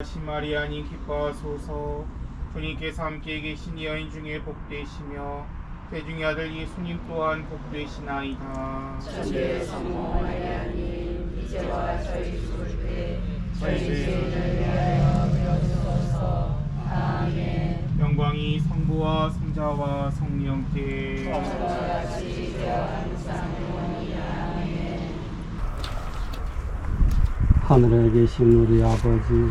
하신 마리아님 기뻐하소서. 주님께서 함께 계신 여인 중에 복되시며 대중의 아들 예수님 또한 복되시나이다. 천주의 성모 마리아님 이제와 저희 죽을 때 저희 죄인을 위하여 빌어주소서. 아멘. 영광이 성부와 성자와 성령께. 같이 이제와 항상 영원히 아멘 하늘에 계신 우리 아버지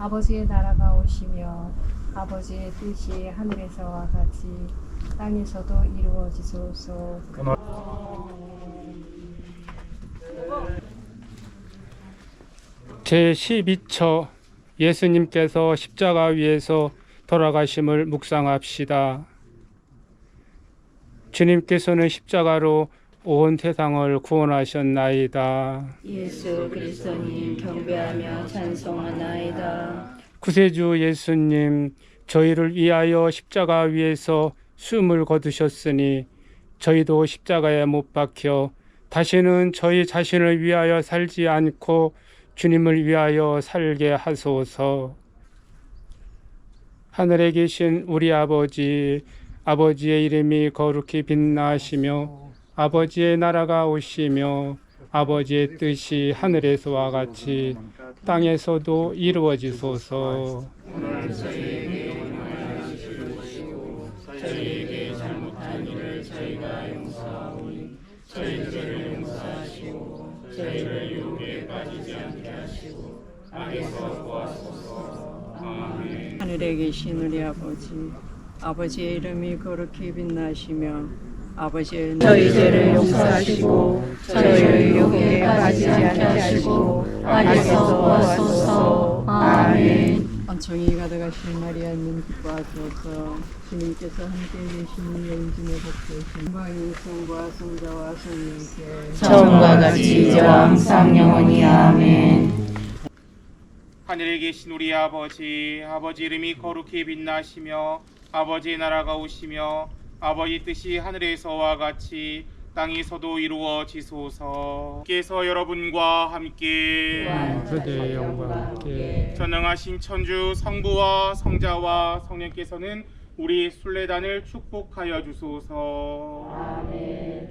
아버지의 나라가 오시며 아버지의 뜻이 하늘에서와 같이 땅에서도 이루어지소서 제 12처 예수님께서 십자가 위에서 돌아가심을 묵상합시다. 주님께서는 십자가로 온 세상을 구원하셨나이다. 예수 그리스도님 경배하며 찬송하나이다 구세주 예수님, 저희를 위하여 십자가 위에서 숨을 거두셨으니 저희도 십자가에 못 박혀 다시는 저희 자신을 위하여 살지 않고 주님을 위하여 살게 하소서. 하늘에 계신 우리 아버지, 아버지의 이름이 거룩히 빛나시며 아버지의 나라가 오시며 아버지의 뜻이 하늘에서와 같이 땅에서도 이루어지소서. 하늘에 계신 우리 아버지 아버지의 이름이 거룩히 빛나시며 아버지의 저희 죄를 용서하시고 저희를 유혹에 빠지지 않게 하시고 악에서 구하소서. 아멘. 은총이 가득하신 마리아님 기뻐하소서 주님께서 함께 여인 중에 복되신 영광이 성과 성자와 성령께 처음과 같이 이제와 항상 영원히 아멘. 하늘에 계신 우리 아버지 아버지 이름이 거룩히 빛나시며 아버지의 나라가 오시며 아버지 뜻이 하늘에서와 같이 땅에서도 이루어지소서. 께서 여러분과 함께. 영광께. 전능하신 천주 성부와 성자와 성령께서는 우리 순례단을 축복하여 주소서